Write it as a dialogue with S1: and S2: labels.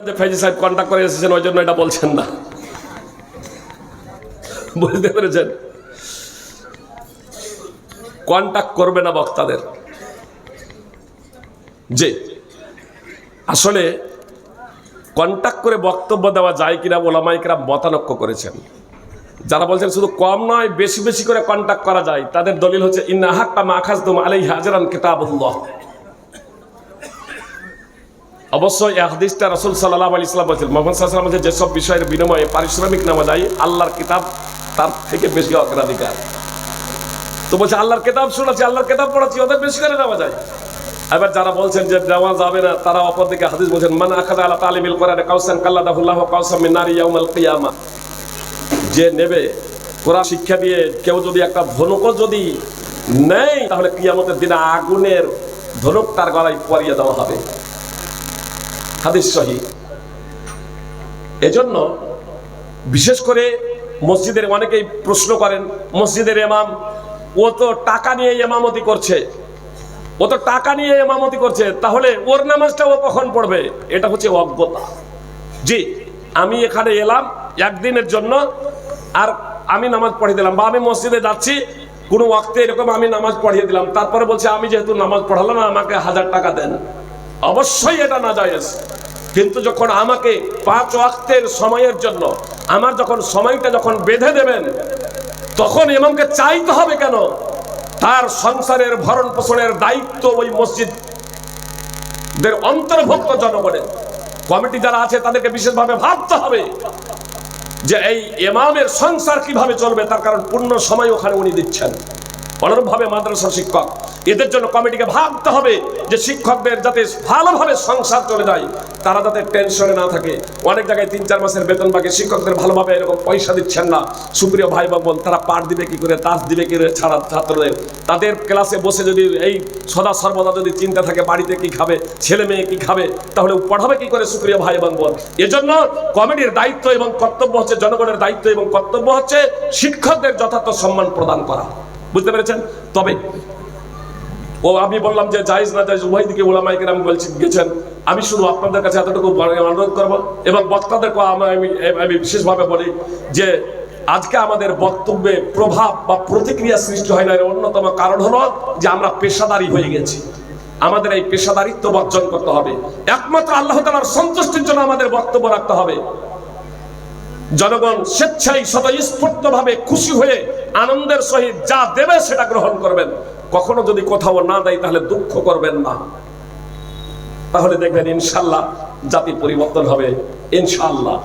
S1: ফেজি সাহেব কন্ট্যাক্ট করে এসেছেন, ওই জন্য এটা বলছেন না। বুঝতে পেরেছেন? কন্ট্যাক্ট করবে না বক্তাদের। যে আসলে কন্ট্যাক্ট করে বক্তব্য দেওয়া যায় কিনা ওলামাইকরা মতানক্য করেছেন। যারা বলছেন শুধু কম নয়, বেশি বেশি করে কন্ট্যাক্ট করা যায়। তাদের দলিল হচ্ছে, ইন্না হাক্কা মাখাজ তুম আলাই হাজারান কিতাবুল্লাহ। অবশ্যই হাদিসটা রসুল সাল্লাহ আলি ইসলাম বলছেন। মোহাম্মদ সাল্লাম বলছে যেসব বিষয়ের বিনিময়ে পারিশ্রমিক নেওয়া যায় আল্লাহর কিতাব তার থেকে বেশি অগ্রাধিকার। তো বলছে, আল্লাহর কিতাব শোনাচ্ছি আল্লাহর কিতাব পড়াচ্ছি ওদের বেশি করে নেওয়া যায়। এবার যারা বলছেন যে নেওয়া যাবে না, তারা অপর দিকে হাদিস বলছেন, মান আখাদা আলা তালিমিল কোরআনে কাউসান কাল্লাদাহুল্লাহ কাউসাম মিন নারি ইয়াউমাল কিয়ামা। যে নেবে, কোরআন শিক্ষা দিয়ে কেউ যদি একটা ধনুকও যদি নেয়, তাহলে কিয়ামতের দিনে আগুনের ধনুক তার গলায় পরিয়ে দেওয়া হবে। হাদিস সহি। এজন্য বিশেষ করে মসজিদের অনেকেই প্রশ্ন করেন, মসজিদের এমাম ও তো টাকা নিয়ে এমামতি করছে। ও তো টাকা নিয়ে এমামতি করছে, তাহলে ওর নামাজটা ও কখন পড়বে? এটা হচ্ছে অজ্ঞতা। জি, আমি এখানে এলাম একদিনের জন্য, আর আমি নামাজ পড়িয়ে দিলাম, বা আমি মসজিদে যাচ্ছি, কোনো ওয়াক্তে এরকম আমি নামাজ পড়িয়ে দিলাম, তারপরে বলছে, আমি যেহেতু নামাজ পড়ালাম, আমাকে হাজার টাকা দেন। অবশ্যই এটা না যায় কিন্তু যখন আমাকে পাঁচ ওয়াক্তের সময়ের জন্য, আমার যখন সময়টা যখন বেঁধে দেবেন, তখন ইমামকে চাইতে হবে কেন? তার সংসারের ভরণ পোষণের দায়িত্ব ওই মসজিদ অন্তর্ভুক্ত জনগণের। কমিটি যারা আছে, তাদেরকে বিশেষভাবে ভাবতে হবে যে এই এমামের সংসার কীভাবে চলবে, তার কারণ পূর্ণ সময় ওখানে উনি দিচ্ছেন। অনুরূপভাবে মাদ্রাসা শিক্ষক। এদের জন্য কমিটিকে ভাবতে হবে যে শিক্ষকদের যাতে ভালোভাবে সংসার চলে যায়, তারা যাতে টেনশনে না থাকে। অনেক জায়গায় তিন চার মাসের বেতন বাকি, শিক্ষকদের ভালোভাবে এরকম পয়সা দিচ্ছেন না। সুপ্রিয় ভাই বা বোন, তারা পাঠ দিবে কি করে, তাস দিবে কি করে ছাড়া ছাত্রদের? তাদের ক্লাসে বসে যদি এই সদা সর্বদা যদি চিন্তা থাকে, বাড়িতে কি খাবে, ছেলে মেয়ে কি খাবে, তাহলে পড়াবে কি করে সুপ্রিয় ভাই এবং বোন? এজন্য কমিটির দায়িত্ব এবং কর্তব্য হচ্ছে, জনগণের দায়িত্ব এবং কর্তব্য হচ্ছে শিক্ষকদের যথার্থ সম্মান প্রদান করা। বুঝতে পেরেছেন? তবে, ও, আমি বললাম যে জায়েজ না জায়েজ, উভয় দিকে ওলামাইকে আমি বলছি গেছেন। আমি শুধু আপনাদের কাছে এতটুকু অনুরোধ করব এবং বক্তাদেরকে আমি আমি বিশেষভাবে বলি যে আজকে আমাদের বক্তব্যে প্রভাব বা প্রতিক্রিয়া সৃষ্টি হয় না, এর অন্যতম কারণ হলো যে আমরা পেশাদারি হয়ে গেছি। আমাদের এই পেশাদারিত্ব বর্জন করতে হবে। একমাত্র আল্লাহ তালার সন্তুষ্টির জন্য আমাদের বক্তব্য রাখতে হবে। জনগণ স্বেচ্ছায় স্বতঃস্ফূর্ত ভাবে খুশি হয়ে আনন্দের সহিত যা দেবে সেটা গ্রহণ করবেন। কখনো যদি কোথাও না দেয়, তাহলে দুঃখ করবেন না। তাহলে দেখবেন ইনশাল্লাহ জাতি পরিবর্তন হবে। ইনশাল্লাহ।